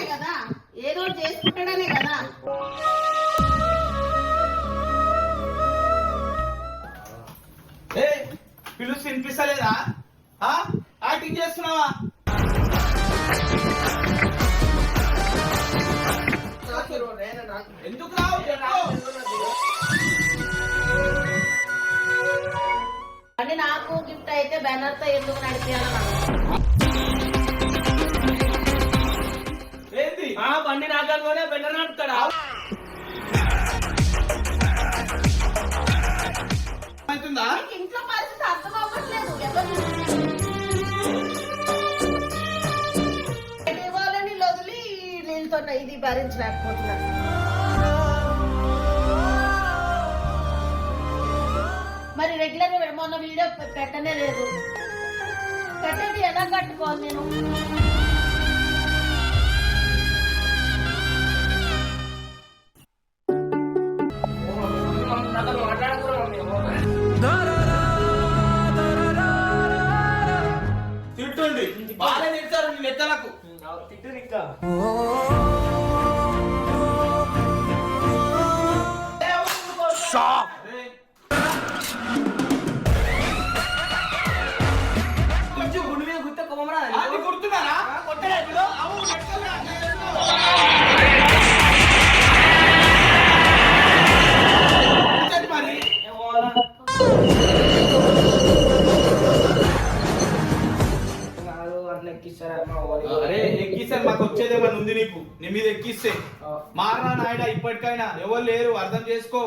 చేసుకుంటాడనే కదా. ఏదో చేసుకుంటాడనే కదా. ఏ పిలుస్తు వినిపిస్తలేదా? ఆ? యాక్టింగ్ చేస్తున్నావా? ఎందుకు. అంటే నాకు గిఫ్ట్ అయితే బ్యానర్తో ఎందుకు నడిపించాలని ఉన్న ఇది భరించలేకపోతున్నారు మరి రెగ్యులర్గా మొన్న వీడియో పెట్టనే లేదు. పెట్టండి ఎలా కట్టుకోవాలి నేను? నాతో బాగా తిడతారు నీ నెత్తలకు తిట్టు ఇంకా కొంచెం ఎక్కిస్తారా అరే ఎక్కిస్తే మాకు వచ్చేదేమని ఉంది నీకు? నీ మీద ఎక్కిస్తే. మారనా నాయన ఇప్పటికైనా ఎవరు లేరు అర్థం చేసుకో.